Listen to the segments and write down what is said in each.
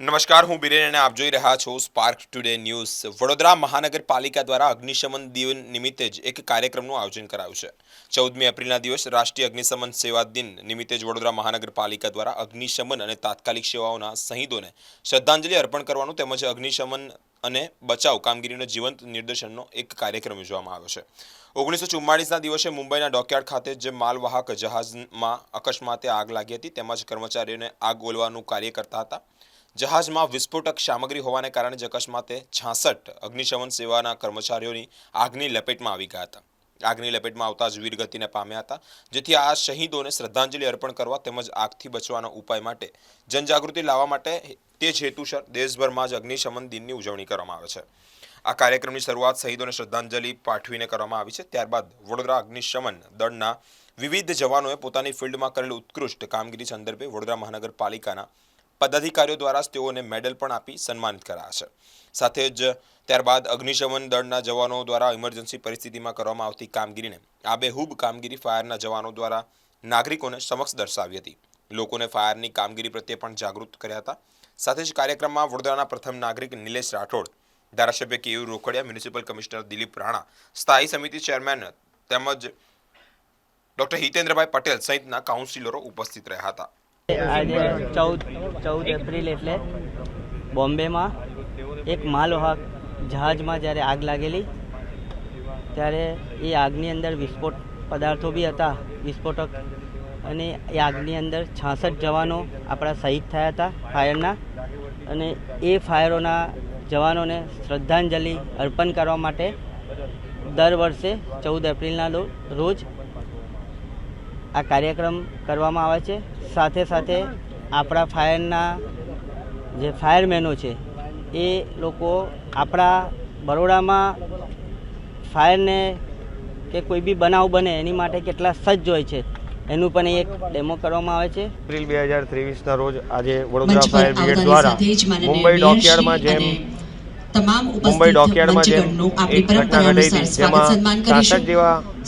નમસ્કાર, હું બિરેન અને આપ જોઈ રહ્યા છો સ્પાર્ક ટુડે ન્યૂઝ વડોદરા મહાનગરપાલિકા દ્વારા અગ્નિશમન દિન નિમિત્તે જ એક કાર્યક્રમનું આયોજન કરાયું છે. ચૌદમી એપ્રિલના દિવસ રાષ્ટ્રીય અગ્નિશમન સેવા દિન નિમિત્તે જ વડોદરા મહાનગરપાલિકા દ્વારા અગ્નિશમન અને તાત્કાલિક સેવાઓના શહીદોને શ્રદ્ધાંજલિ અર્પણ કરવાનું તેમજ અગ્નિશમન અને બચાવ કામગીરીનો જીવંત નિદર્શનનો એક કાર્યક્રમ યોજવામાં આવ્યો છે. ઓગણીસો ચુમ્માળીસના દિવસે મુંબઈના ડોકયાર્ડ ખાતે જે માલવાહક જહાજમાં અકસ્માતે આગ લાગી હતી. તેમજ કર્મચારીઓને આગ ઓલવાનું કાર્ય કરતા હતા. જહાજમાં વિસ્ફોટક સામગ્રી હોવાને કારણે અકસ્માતે છાસઠ અગ્નિશમન સેવાના કર્મચારીઓની આગની લપેટમાં આવી ગયા હતા. આગની લપેટમાં આવતા જ વીરગતિને પામ્યા હતા, જેથી આ શહીદોને શ્રદ્ધાંજલિ અર્પણ કરવા તેમજ આગથી બચવાના ઉપાય માટે જનજાગૃતિ લાવવા માટે તે જ હેતુસર દેશભરમાં જ અગ્નિશમન દિનની ઉજવણી કરવામાં આવે છે. આ કાર્યક્રમની શરૂઆત શહીદોને શ્રદ્ધાંજલિ પાઠવીને કરવામાં આવી છે. ત્યારબાદ વડોદરા અગ્નિશમન દળના વિવિધ જવાનોએ પોતાની ફિલ્ડમાં કરેલ ઉત્કૃષ્ટ કામગીરી સંદર્ભે વડોદરા મહાનગરપાલિકાના પદાધિકારીઓ દ્વારા જ તેઓને મેડલ પણ આપી સન્માનિત કરાયા છે. સાથે જ ત્યારબાદ અગ્નિશમન દળના જવાનો દ્વારા ઇમરજન્સી પરિસ્થિતિમાં કરવામાં આવતી કામગીરીને આબેહૂબ કામગીરી ફાયરના જવાનો દ્વારા નાગરિકોને સમક્ષ દર્શાવી હતી. લોકોને ફાયરની કામગીરી પ્રત્યે પણ જાગૃત કર્યા હતા. સાથે જ કાર્યક્રમમાં વડોદરાના પ્રથમ નાગરિક નિલેશ રાઠોડ, ધારાસભ્ય KU Rokadiya, municipal commissioner Dilip Rana, સ્થાયી સમિતિ ચેરમેન તેમજ ડોક્ટર હિતેન્દ્રભાઈ પટેલ સહિતના કાઉન્સિલરો ઉપસ્થિત રહ્યા હતા. આજે ચૌદ ચૌદ એપ્રિલ એટલે બોમ્બેમાં એક માલવાહક જહાજમાં જ્યારે આગ લાગેલી, ત્યારે એ આગની અંદર વિસ્ફોટ પદાર્થો બી હતા, વિસ્ફોટક. અને એ આગની અંદર છાસઠ જવાનો આપણા શહીદ થયા હતા ફાયરના. અને એ ફાયરોના જવાનોને શ્રદ્ધાંજલિ અર્પણ કરવા માટે દર વર્ષે ચૌદ એપ્રિલના રોજ આ કાર્યક્રમ કરવામાં આવે છે. સાથે સાથે આપણા ફાયરના જે ફાયરમેનો છે એ લોકો આપણા બરોડામાં ફાયરને કે કોઈ બી બનાવ બને એની માટે કેટલા સજ્જ હોય છે એનું પણ એક ડેમો કરવામાં આવે છે. એપ્રિલ બે હજાર ત્રેવીસના રોજ આજે વડોદરા ફાયર બ્રિગેડ દ્વારા મુંબઈ ડોકયાર્ડમાં જેમ તમામ મુંબઈ ઉપસ્થિત ડોકયાર્ડમાં આપણી પરંપરા અનુસાર સ્વાગત સન્માન કરીશું.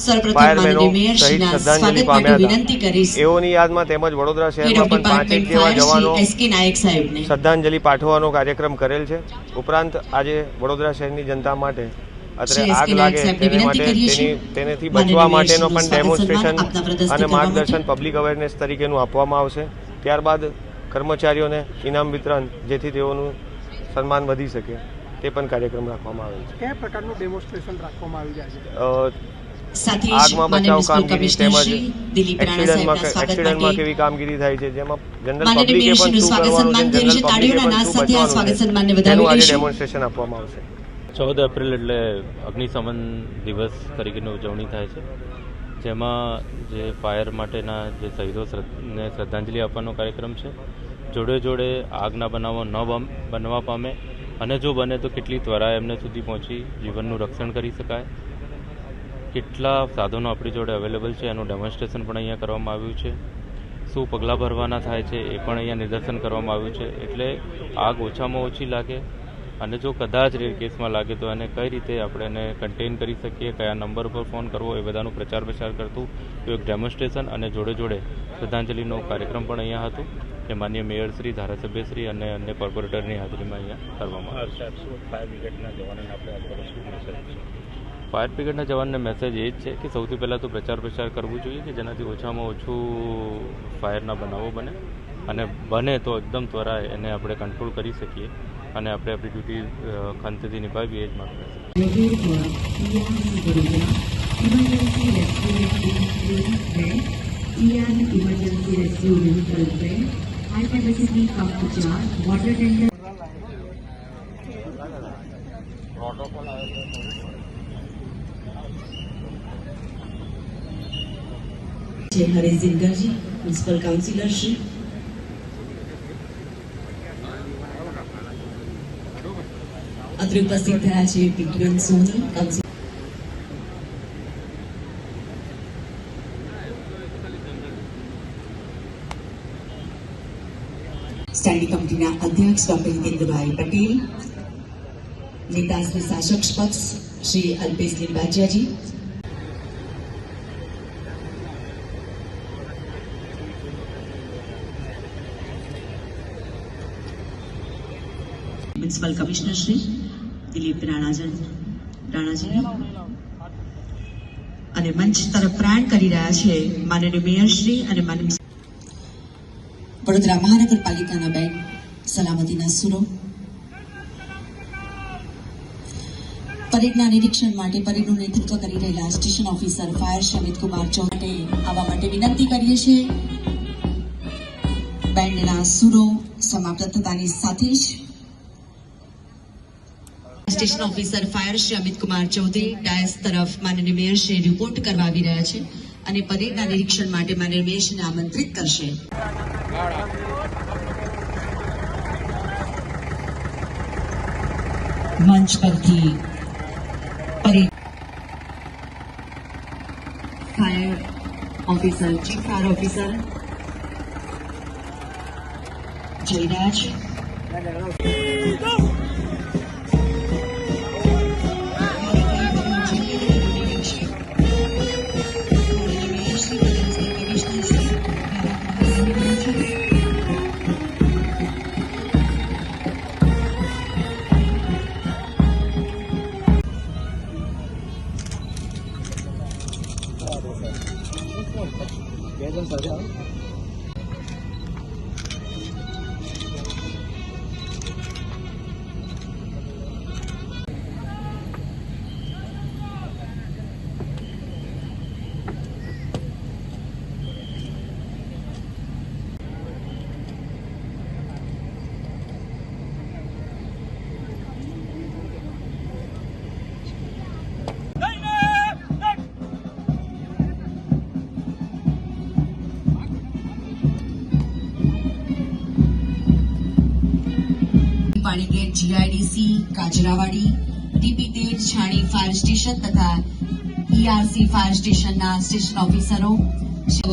સર્વપ્રથમ માનનીય સ્વાગત માટે વિનંતી કરીશ. એઓની યાદમાં તેમજ વડોદરા શહેરમાં પણ પાંચેક જેવા જવાનો શ્રી નાયક સાહેબને. શ્રદ્ધાંજલિ પાઠવવાનો કાર્યક્રમ કરેલ છે. ઉપરાંત આજે વડોદરા શહેરની જનતા માટે અત્યારે આગ લાગે તેને માટે તેની તેનેથી બચવા માટેનો પણ ડેમોન્સ્ટ્રેશન અને માર્ગદર્શન પબ્લિક અવેરનેસ તરીકેનું આપવામાં આવશે. ત્યારબાદ કર્મચારીઓને ઇનામ વિતરણ જેથી તેઓનું સન્માન વધી શકે. તે પણ કાર્યક્રમ રાખવામાં આવેલ છે. કયા પ્રકારનું ડેમોન્સ્ટ્રેશન રાખવામાં આવી રહ્યા છે સાથે આગમાં બચાવ કામગીરી તેમજ એક્સિડન્ટમાં એક્સિડન્ટમાં કેવી કામગીરી થાય છે જેમાં જનરલ પબ્લિકે પણ શું કરવાનું છે જનરલ પબ્લિકે પણ શું બચવાનું આજે. ડેમોન્સ્ટ્રેશન આપવામાં આવશે. ચૌદ એપ્રિલ એટલે અગ્નિશમન દિવસ તરીકેની ઉજવણી થાય છે. જેમાં જે ફાયર માટેના જે શહીદો ને શ્રદ્ધાંજલિ આપવાનો કાર્યક્રમ છે. જોડે જોડે આગના બનાવો ન બનવા પામે. અને જો બને તો કેટલી ત્વરા એમને સુધી પહોંચી જીવનનું રક્ષણ કરી શકાય? કેટલા સાધનો આપણી જોડે અવેલેબલ છે? એનું ડેમોન્સ્ટ્રેશન પણ અહીંયા કરવામાં આવ્યું છે. શું પગલાં ભરવાના થાય છે એ પણ અહીંયા નિદર્શન કરવામાં આવ્યું છે. એટલે આગ ઓછામાં ઓછી લાગે. અને જો કદાચ રેર કેસમાં લાગે તો એને કઈ રીતે આપણે એને કન્ટેન કરી શકીએ? કયા નંબર પર ફોન કરવો? એ બધાનું પ્રચાર પ્રસાર કરતું એક ડેમોન્સ્ટ્રેશન અને જોડે જોડે શ્રદ્ધાંજલિનો કાર્યક્રમ પણ અહીંયા હતો. જે માન્ય મેયરશ્રી ધારાસભ્યશ્રી અને અન્ય કોર્પોરેટરની હાજરીમાં અહીંયા કરવામાં આવ્યો ફાયર બ્રિગેડના જવાનને મેસેજ એ જ છે કે સૌથી પહેલાં તો પ્રચાર પ્રસાર કરવું જોઈએ કે જેનાથી ઓછામાં ઓછું ફાયરના બનાવો બને અને બને તો એકદમ ત્વરા એને આપણે કંટ્રોલ કરી શકીએ અને આપણે આપણી ડ્યુટી ખંતથી નિભાવીએ એ જ માત્ર rescue rescue vehicle train, high capacity pump charge, water tanker. છે હરેશ ઝિંગરજી મ્યુનિસિપલ કાઉન્સિલર શ્રી અત્રે ઉપસ્થિત થયા છે પીટવેન સોની કાઉન્સિલર કમિટીના અધ્યક્ષ ડોક્ટર હિતેન્દ્રભાઈ પટેલ નેતાશ્રી શાસક પક્ષ શ્રી અલ્પેશ બાજિયાજી મ્યુનિસિપલ કમિશનર શ્રી દિલીપ રાણાજન રાણાજી અને મંચ તરફ પ્રાણ કરી રહ્યા છે માનનીય મેયર શ્રી અને માનનીય વડોદરા મહાનગરપાલિકાના બેન સલામતીના સુરો. પરેડના નિરીક્ષણ માટે પરેડનું નેતૃત્વ કરી રહેલા station officer fire Shri Amit Kumar ચૌહાણે આવવા માટે વિનંતી કરીએ છીએ. બેન્ડના સુરો સમાપ્ત થતાની સાથે જ station officer fire Shri Amit Kumar Chaudhary dais તરફ માનનીય મેયર શ્રી રિપોર્ટ કરવા આવી રહ્યા છે અને પરેડના નિરીક્ષણ માટે માનનીય મેયરશ્રીને આમંત્રિત કરશે. મંચ પરથી fire officer chief fire officer Jayraj Panigate GIDC, Kajrawadi તેર છાણી ફાયર સ્ટેશન તથા ઈઆરસી ફાયર સ્ટેશનના સ્ટેશન ઓફિસરો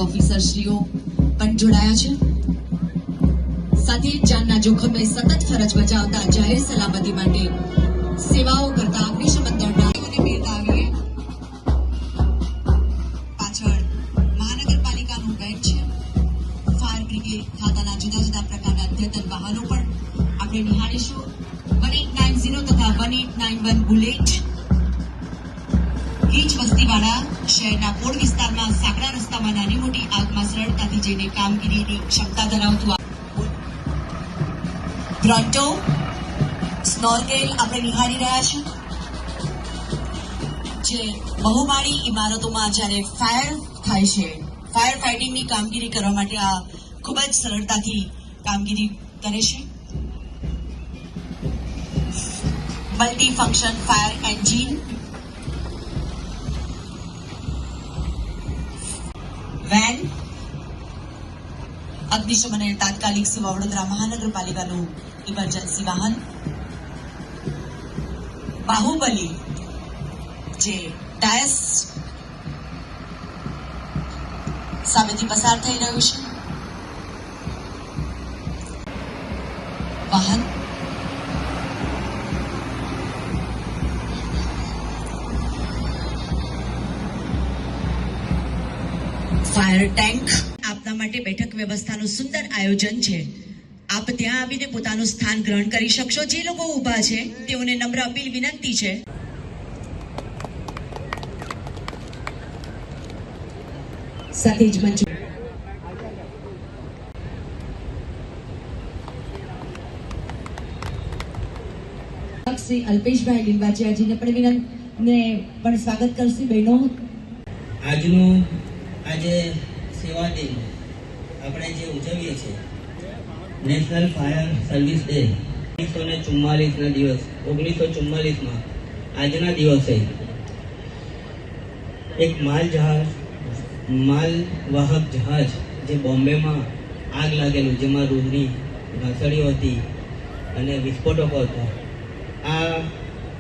ઓફિસરશ્રીઓ પણ જોડાયા છે. સાથે જાનના જોખમે સતત ફરજ બજાવતા જાહેર સલામતી માટે સેવાઓ કરતા અગ્નિશમન જઈને કામગીરીની ક્ષમતા ધરાવતું આ સ્નોર્કેલ આપણે નિહાળી રહ્યા છીએ, જે બહુમાળી ઇમારતોમાં જ્યારે ફાયર થાય છે, ફાયર ફાઇટિંગની કામગીરી કરવા માટે આ ખૂબ જ સરળતાથી કામગીરી કરે છે. Multi function fire engine. Van અગ્નિશમન અને તાત્કાલિક સેવા વડોદરા મહાનગરપાલિકાનું ઇમરજન્સી વાહન બાહુબલી જે ડાયસ સામેથી પસાર થઈ રહ્યું છે વાહન ફાયર ટેન્ક માટે બેઠક વ્યવસ્થાનું સુંદર આયોજન છે. આપ ત્યાં આવીને પોતાનું સ્થાન ગ્રહણ કરી શકશો. જે લોકો ઊભા છે, તેઓને નમ્ર અપીલ વિનંતી છે. સાથે જ મંચ અલ્પેશભાઈ લીંબાચિયાજીને પણ વિનંત પણ સ્વાગત કરશે બહેનો. આજનું આજે સેવા દિન. આપણે જે ઉજવીએ છીએ નેશનલ ફાયર સર્વિસ ડે ઓગણીસો ને ચુમ્માલીસના દિવસ ઓગણીસો ચુમ્માલીસમાં આજના દિવસે એક માલ જહાજ માલવાહક જહાજ જે બોમ્બેમાં આગ લાગેલું, જેમાં રૂહની ઘાસળીઓ હતી અને વિસ્ફોટકો હતા, આ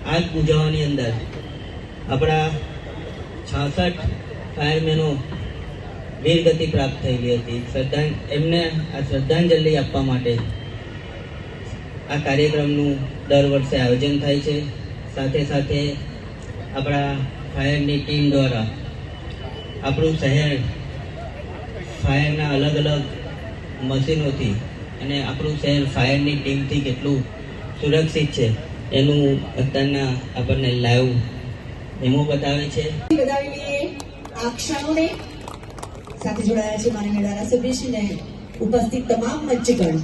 આગ બુજાવવાની અંદર આપણા છાસઠ ફાયરમેનો વીરગતિ પ્રાપ્ત થયેલી હતી. શ્રદ્ધાં, એમને આ શ્રદ્ધાંજલિ આપવા માટે આ કાર્યક્રમનું દર વર્ષે આયોજન થાય છે. સાથે સાથે આપણા ફાયરની ટીમ દ્વારા આપણું શહેર ફાયરના અલગ અલગ મશીનોથી અને આપણું શહેર ફાયરની ટીમથી કેટલું સુરક્ષિત છે એનું અત્યારના આપણને લાઈવ ડેમો બતાવે છે. વધાવી આ ક્ષણોને સાથે જોડાયા છે માનનીય ધારાસભ્યશ્રીને ઉપસ્થિત તમામ મચ્છીગણ.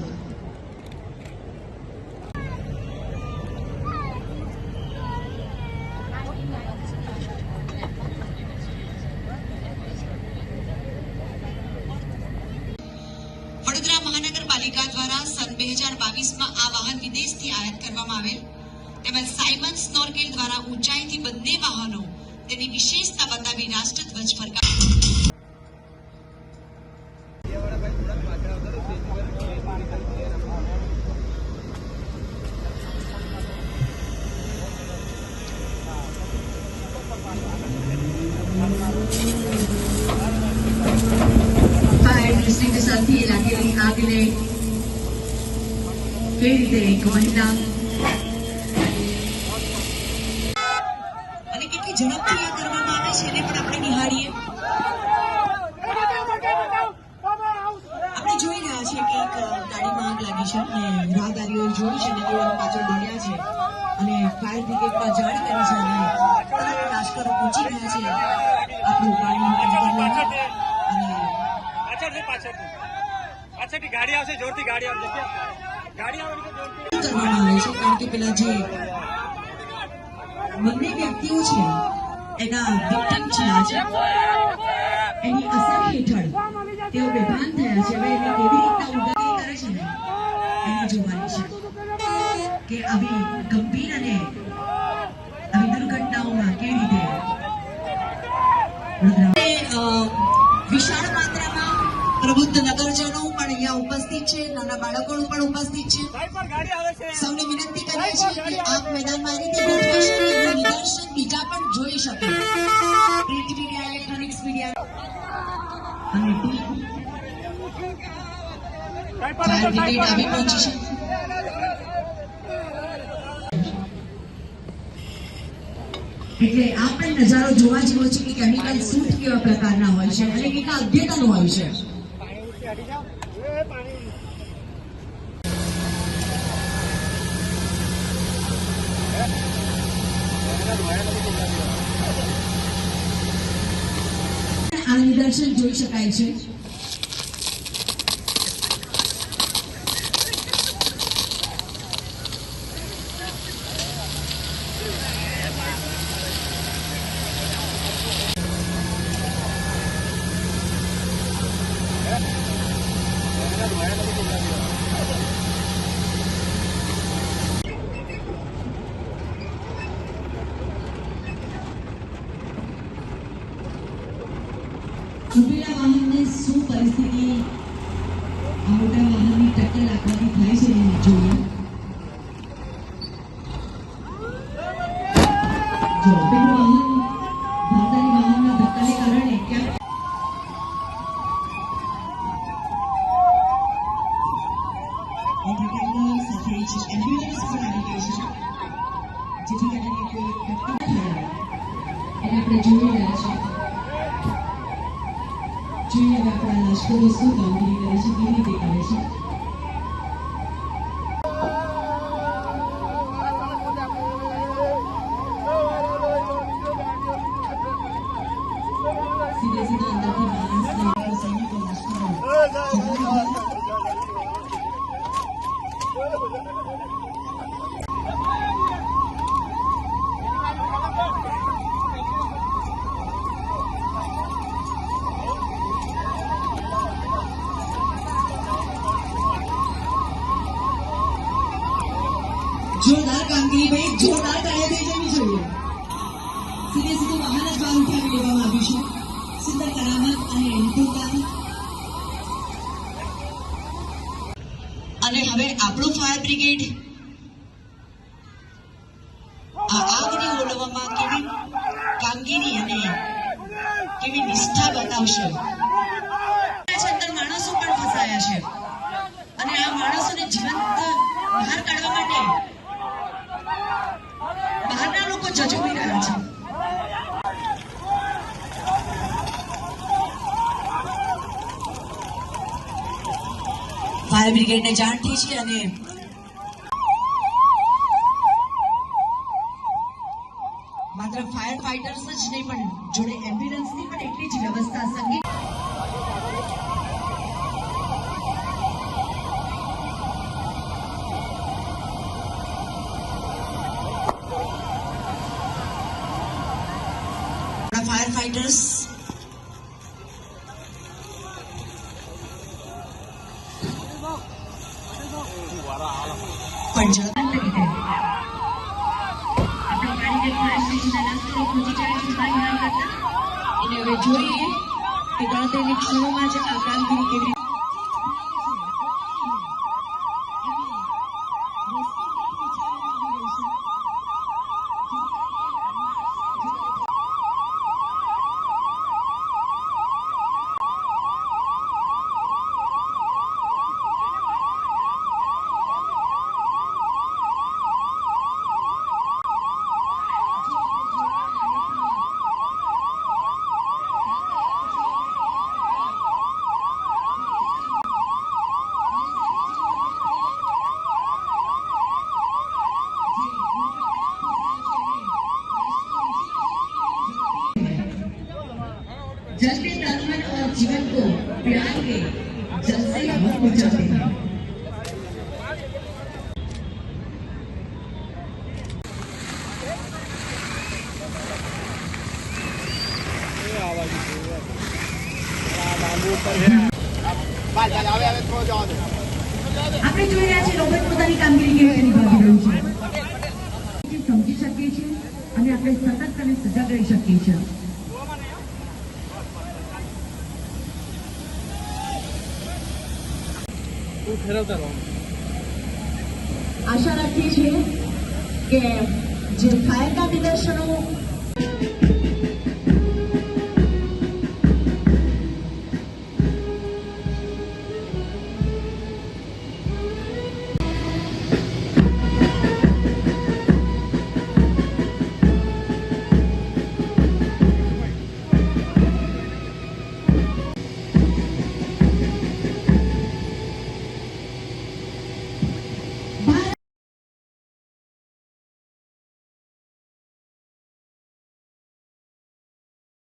વડોદરા મહાનગરપાલિકા દ્વારા સન બે હજાર બાવીસમાં આ વાહન વિદેશથી આયાત કરવામાં આવેલ. તેમજ સાયમન સ્નોર્કેલ દ્વારા ઊંચાઈથી બંને વાહનો તેની વિશેષતા બતાવી રાષ્ટ્રધ્વજ ફરકા ફાયર ડિસ્ટ્રિક્ટ સાથે લાગેલી આગને કેવી રીતે અને કેટલી ઝડપથી આ કરવામાં આવે છે એને પણ આપણે નિહાળીએ. આપણે જોઈ રહ્યા છીએ કે એક ગાડીમાં આગ લાગી છે અને રાહદારીઓ જોઈ છે અને તેઓ પાછળ દોડ્યા છે અને ફાયર બ્રિગેડમાં જાણ કરી છે અને તરત લાશ્કરો પહોંચી રહ્યા છે આપણું પાણી પાછળ અને પાછળથી પાછળથી. પાછળથી ગાડી આવશે જોરથી ગાડી આવશે. કરવામાં આવે છે કારણ કે પેલા જે બંને વ્યક્તિઓ છે, એના વિક્ટિમ છે આજે. એની અસર હેઠળ તેઓ બેભાન થયા છે. હવે એને કેવી રીતના ઉદાહરણ કરે છે ને, એને જોવાની છે. કે આવી ગંભીર અને આવી દુર્ઘટનાઓમાં કેવી રીતે પ્રબુદ્ધ નગરજનો પણ અહીંયા ઉપસ્થિત છે નાના બાળકો પણ ઉપસ્થિત છે. સૌને વિનંતી કરીએ છીએ કે આપ મેદાનમાં રીતે એનું નિદર્શન બીજા પણ જોઈ શકે. Print media electronics media. અને ફાયર બ્રિગેડ આવી પહોંચી છે. એટલે આ પણ નજારો જોવા જેવો છે કે કેમિકલ સૂટ કેવા પ્રકારના હોય છે અને કેટલા અદ્યતન હોય છે. આ નિદર્શન જોઈ શકાય છે? Đầu tiên. કરામત અને નિપુણતા અને હવે આપણું ફાયર બ્રિગેડ આ આગને ઓલવવામાં કેવી કામગીરી અને કેવી નિષ્ઠા બતાવશે અંદર માણસો પણ ફસાયા છે અને આ માણસોને જીવંત બહાર કાઢવા માટે બહારના લોકો જજુમી રહ્યા છે ફાયર બ્રિગેડને જાણ છે અને માત્ર ફાયર ફાઈટર્સ જ નહીં પણ જોડે એમ્બ્યુલન્સની પણ એટલી જ વ્યવસ્થા સંગીત આપણા ફાયર ફાઈટર્સ પણ ઝડપ રીતે આપણા કારીગર ફાયર સ્ટેશનના રસ્તે પહોંચી જાય છે ભાઈ ના કરતા એને હવે જોઈએ કે ગણતરીની ક્ષણોમાં જ આ કામગીરી કેવી રીતે આપણે જોઈ રહ્યા છીએ રોબોટ પોતાની કામગીરી કેવી રીતે નિભાવી રહ્યું છે. સમજી શકીએ છીએ અને આપણે સતત અને સજાગ રહી શકીએ છીએ. આશા રાખીએ છીએ કે જે નિદર્શનો